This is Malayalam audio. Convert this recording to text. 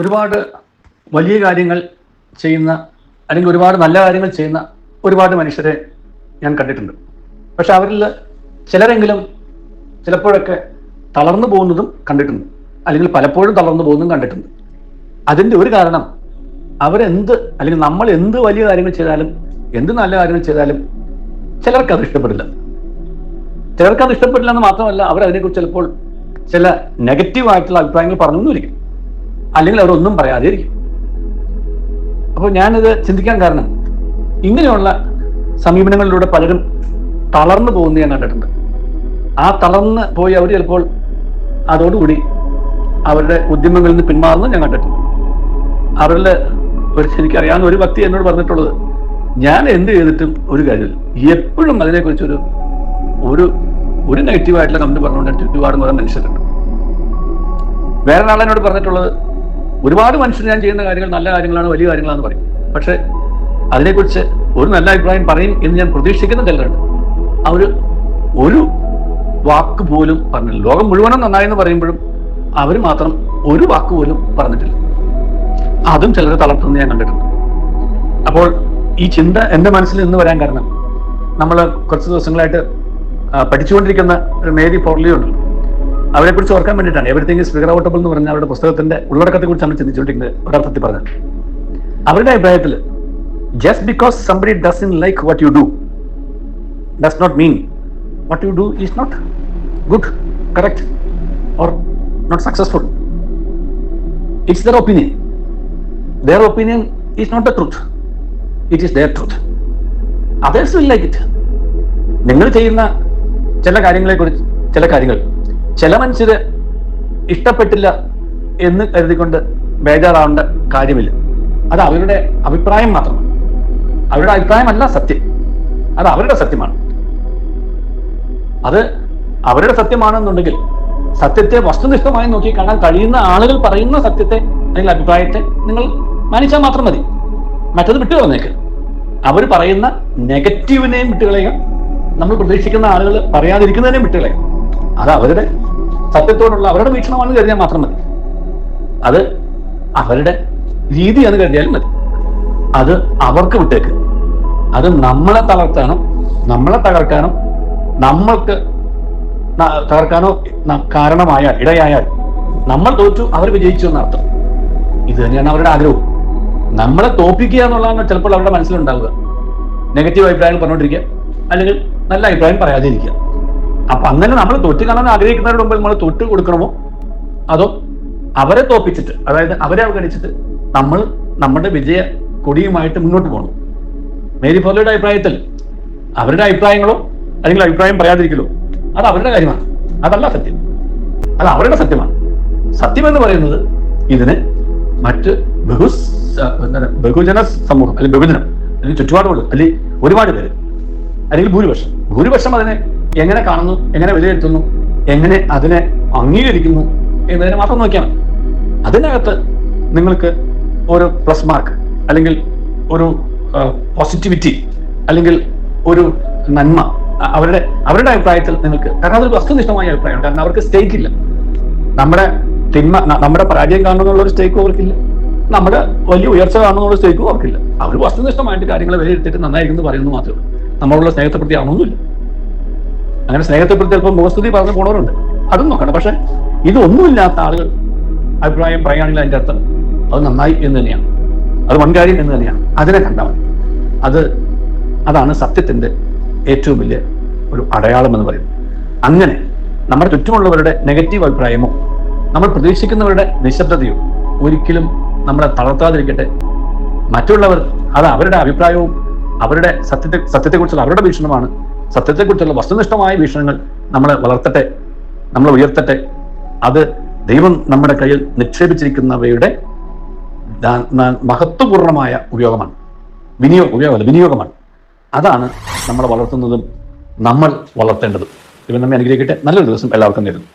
ഒരുപാട് വലിയ കാര്യങ്ങൾ ചെയ്യുന്ന അല്ലെങ്കിൽ ഒരുപാട് നല്ല കാര്യങ്ങൾ ചെയ്യുന്ന ഒരുപാട് മനുഷ്യരെ ഞാൻ കണ്ടിട്ടുണ്ട്. പക്ഷെ അവരിൽ ചിലരെങ്കിലും ചിലപ്പോഴൊക്കെ തളർന്നു പോകുന്നതും കണ്ടിട്ടുണ്ട്. അല്ലെങ്കിൽ പലപ്പോഴും തളർന്നു പോകുന്നതും കണ്ടിട്ടുണ്ട്. അതിന്റെ ഒരു കാരണം അവരെന്ത് അല്ലെങ്കിൽ നമ്മൾ എന്ത് വലിയ കാര്യങ്ങൾ ചെയ്താലും എന്ത് നല്ല കാര്യങ്ങൾ ചെയ്താലും ചിലർക്ക് അത് ഇഷ്ടപ്പെടില്ല. ചിലർക്ക് അത് ഇഷ്ടപ്പെടില്ല എന്ന് മാത്രമല്ല അവർ അതിനെക്കുറിച്ച് ചിലപ്പോൾ ചില നെഗറ്റീവായിട്ടുള്ള അഭിപ്രായങ്ങൾ പറഞ്ഞൊന്നുമിരിക്കും അല്ലെങ്കിൽ അവരൊന്നും പറയാതെ ഇരിക്കും അപ്പോൾ ഞാനിത് ചിന്തിക്കാൻ കാരണം ഇങ്ങനെയുള്ള സമീപനങ്ങളിലൂടെ പലരും തളർന്നു പോകുന്നത് ഞാൻ കണ്ടിട്ടുണ്ട്. ആ തളർന്ന് പോയി അവർ ചിലപ്പോൾ അതോടുകൂടി അവരുടെ ഉദ്യമങ്ങളിൽ നിന്ന് പിന്മാറുന്നത് ഞാൻ കണ്ടിട്ടുണ്ട്. അവരിൽ ഒരു എനിക്കറിയാവുന്ന ഒരു വ്യക്തി എന്നോട് പറഞ്ഞിട്ടുള്ളത് ഞാൻ എന്ത് ചെയ്തിട്ടും ഒരു കാര്യമില്ല. എപ്പോഴും അതിനെക്കുറിച്ചൊരു ഒരു ഒരു നെഗറ്റീവായിട്ടുള്ള കമന്റ് പറഞ്ഞുകൊണ്ട് ഒരുപാട് കുറേ മനുഷ്യരുണ്ട്. വേറെ ഒരാളെന്നോട് പറഞ്ഞിട്ടുള്ളത് ഒരുപാട് മനുഷ്യർ ഞാൻ ചെയ്യുന്ന കാര്യങ്ങൾ നല്ല കാര്യങ്ങളാണ് വലിയ കാര്യങ്ങളാണ് പറയും. പക്ഷെ അതിനെക്കുറിച്ച് ഒരു നല്ല അഭിപ്രായം പറയും എന്ന് ഞാൻ പ്രതീക്ഷിക്കുന്ന ചിലരുണ്ട്. അവർ ഒരു വാക്ക് പോലും പറഞ്ഞില്ല. ലോകം മുഴുവനും നന്നായെന്ന് പറയുമ്പോഴും അവർ മാത്രം ഒരു വാക്ക് പോലും പറഞ്ഞിട്ടില്ല. അതും ചിലരെ തളർത്തുന്നത് ഞാൻ കണ്ടിട്ടുണ്ട്. അപ്പോൾ ഈ ചിന്ത എന്റെ മനസ്സിൽ നിന്ന് വരാൻ കാരണം നമ്മൾ കുറച്ച് ദിവസങ്ങളായിട്ട് പഠിച്ചുകൊണ്ടിരിക്കുന്ന മേരി ഫോർലിയോ അവരെ കുറിച്ച് ഓർക്കാൻ വേണ്ടിയിട്ടാണ്. എവറിത്തിങ് ഇസ് ഫിഗർ ഔട്ടബിൾ എന്ന് പറഞ്ഞ അവരുടെ പുസ്തകത്തിന്റെ ഉള്ളടക്കത്തെ കുറിച്ച് നമ്മൾ ചിന്തിച്ചുകൊണ്ടിരിക്കുന്നത് ഒരർത്ഥത്തിൽ പറഞ്ഞത് അവരുടെ അഭിപ്രായത്തിൽ just because somebody does in like what you do does not mean what you do is not good correct or not successful it's their opinion their opinion is not the truth it is their truth others will like it നിങ്ങൾ ചെയ്യുന്ന ചില കാര്യങ്ങളെ കുറിച്ച് ചില കാര്യങ്ങൾ ചില മനുഷ്യര് ഇഷ്ടപ്പെട്ടില്ല എന്ന് കരുതിക്കൊണ്ട് ബേജാറാവേണ്ട കാര്യമില്ല. അത് അവരുടെ അഭിപ്രായം മാത്രമാണ്. അവരുടെ അഭിപ്രായമല്ല സത്യം. അത് അവരുടെ സത്യമാണ്. അത് അവരുടെ സത്യമാണെന്നുണ്ടെങ്കിൽ സത്യത്തെ വസ്തുനിഷ്ഠമായി നോക്കി കാണാൻ കഴിയുന്ന ആളുകൾ പറയുന്ന സത്യത്തെ അല്ലെങ്കിൽ അഭിപ്രായത്തെ നിങ്ങൾ മാനിച്ചാൽ മാത്രം മതി. മറ്റത് വിട്ടു കളഞ്ഞേക്ക്. അവർ പറയുന്ന നെഗറ്റീവിനെയും വിട്ടുകളയുക നമ്മൾ പ്രതീക്ഷിക്കുന്ന ആളുകൾ പറയാതിരിക്കുന്നതിനെയും വിട്ടുകളയുക അത് അവരുടെ സത്യത്തോടുള്ള അവരുടെ വീക്ഷണമാണെന്ന് കരുതിയാൽ മാത്രം മതി. അത് അവരുടെ രീതിയാണെന്ന് കരുതിയാലും മതി. അത് അവർക്ക് വിട്ടേക്ക്. അത് നമ്മളെ തളർത്താനും നമ്മളെ തകർക്കാനും നമ്മൾക്ക് തകർക്കാനോ കാരണമായാൽ ഇടയായാൽ നമ്മൾ തോറ്റു അവർ വിജയിച്ചു എന്നർത്ഥം. ഇത് തന്നെയാണ് അവരുടെ ആഗ്രഹവും. നമ്മളെ തോപ്പിക്കുക എന്നുള്ളതാണ് ചിലപ്പോൾ അവരുടെ മനസ്സിലുണ്ടാവുക. നെഗറ്റീവ് അഭിപ്രായങ്ങൾ പറഞ്ഞുകൊണ്ടിരിക്കുക. അല്ലെങ്കിൽ നല്ല അഭിപ്രായം പറയാതെ ഇരിക്കുക. അപ്പൊ അങ്ങനെ നമ്മൾ തൊട്ട് കാണാൻ ആഗ്രഹിക്കുന്നവരുടെ മുമ്പിൽ നമ്മൾ തൊട്ട് കൊടുക്കണമോ? അതോ അവരെ തോപ്പിച്ചിട്ട് അതായത് അവരെ അവഗണിച്ചിട്ട് നമ്മൾ നമ്മുടെ വിജയ കൊടിയുമായിട്ട് മുന്നോട്ട് പോകണം? മേരി പോലെയുടെ അഭിപ്രായത്തിൽ അവരുടെ അഭിപ്രായങ്ങളോ അല്ലെങ്കിൽ അഭിപ്രായം പറയാതിരിക്കലോ അത് അവരുടെ കാര്യമാണ്. അതല്ല സത്യം. അത് അവരുടെ സത്യമാണ്. സത്യം എന്ന് പറയുന്നത് ഇതിന് മറ്റ് ബഹു ബഹുജന സമൂഹം അല്ലെങ്കിൽ ബഹുജനം അല്ലെങ്കിൽ ചുറ്റുപാടുകൾ അല്ലെങ്കിൽ ഒരുപാട് പേര്. അല്ലെങ്കിൽ ഭൂരിപക്ഷം. ഭൂരിപക്ഷം അതിനെ എങ്ങനെ കാണുന്നു? എങ്ങനെ വിലയിരുത്തുന്നു? എങ്ങനെ അതിനെ അംഗീകരിക്കുന്നു എന്നതിനെ മാത്രം നോക്കിയാൽ അതിനകത്ത് നിങ്ങൾക്ക് ഒരു പ്ലസ് മാർക്ക് അല്ലെങ്കിൽ ഒരു പോസിറ്റിവിറ്റി അല്ലെങ്കിൽ ഒരു നന്മ അവരുടെ അവരുടെ അഭിപ്രായത്തിൽ നിങ്ങൾക്ക് കാരണം അതൊരു വസ്തുനിഷ്ഠമായ അഭിപ്രായമാണ് കാരണം അവർക്ക് സ്റ്റേക്ക് ഇല്ല. നമ്മുടെ തിന്മ നമ്മുടെ പരാജയം കാണുന്നുള്ള ഒരു സ്റ്റേക്കും അവർക്കില്ല. നമ്മുടെ വലിയ ഉയർച്ച കാണുന്നുള്ള സ്റ്റേക്കും അവർക്കില്ല. അവർ വസ്തുനിഷ്ഠമായിട്ട് കാര്യങ്ങൾ വിലയിരുത്തിയിട്ട് നന്നായിരിക്കുന്നു പറയുന്നത് മാത്രമേ ഉള്ളൂ. നമ്മളുള്ള സ്നേഹത്തെ പ്രതി ആവണമെന്നില്ല അങ്ങനെ സ്നേഹത്തെ പ്രതി ചിലപ്പോൾ മുഖസ്തുതി പറഞ്ഞു പോണവരുണ്ട്. അതും നോക്കണം. പക്ഷെ ഇതൊന്നുമില്ലാത്ത ആളുകൾ അഭിപ്രായം പറയുകയാണെങ്കിൽ അതിന്റെ അർത്ഥം അത് നന്നായി എന്ന് തന്നെയാണ്. അത് വൻകാര്യം എന്ന് തന്നെയാണ്. അതിനെ കണ്ടാൽ മതി. അത് അതാണ് സത്യത്തിന്റെ ഏറ്റവും വലിയ ഒരു അടയാളം എന്ന് പറയുന്നത്. അങ്ങനെ നമ്മുടെ ചുറ്റുമുള്ളവരുടെ നെഗറ്റീവ് അഭിപ്രായമോ നമ്മൾ പ്രതീക്ഷിക്കുന്നവരുടെ നിശബ്ദതയോ ഒരിക്കലും നമ്മളെ തളർത്താതിരിക്കട്ടെ. മറ്റുള്ളവർ അത് അവരുടെ അഭിപ്രായവും അവരുടെ സത്യത്തെ സത്യത്തെക്കുറിച്ചുള്ള അവരുടെ വീക്ഷണമാണ് സത്യത്തെക്കുറിച്ചുള്ള വസ്തുനിഷ്ഠമായ വീക്ഷണങ്ങൾ നമ്മൾ വളർത്തട്ടെ നമ്മൾ ഉയർത്തട്ടെ. അത് ദൈവം നമ്മുടെ കയ്യിൽ നിക്ഷേപിച്ചിരിക്കുന്നവയുടെ മഹത്വപൂർണമായ ഉപയോഗമാണ്. വിനിയോഗ ഉപയോഗമല്ല വിനിയോഗമാണ്. അതാണ് നമ്മളെ വളർത്തുന്നതും നമ്മൾ വളർത്തേണ്ടതും. ഇവൻ നമ്മെ അനുഗ്രഹിക്കട്ടെ. നല്ലൊരു ദിവസം എല്ലാവർക്കും നേരുന്നു.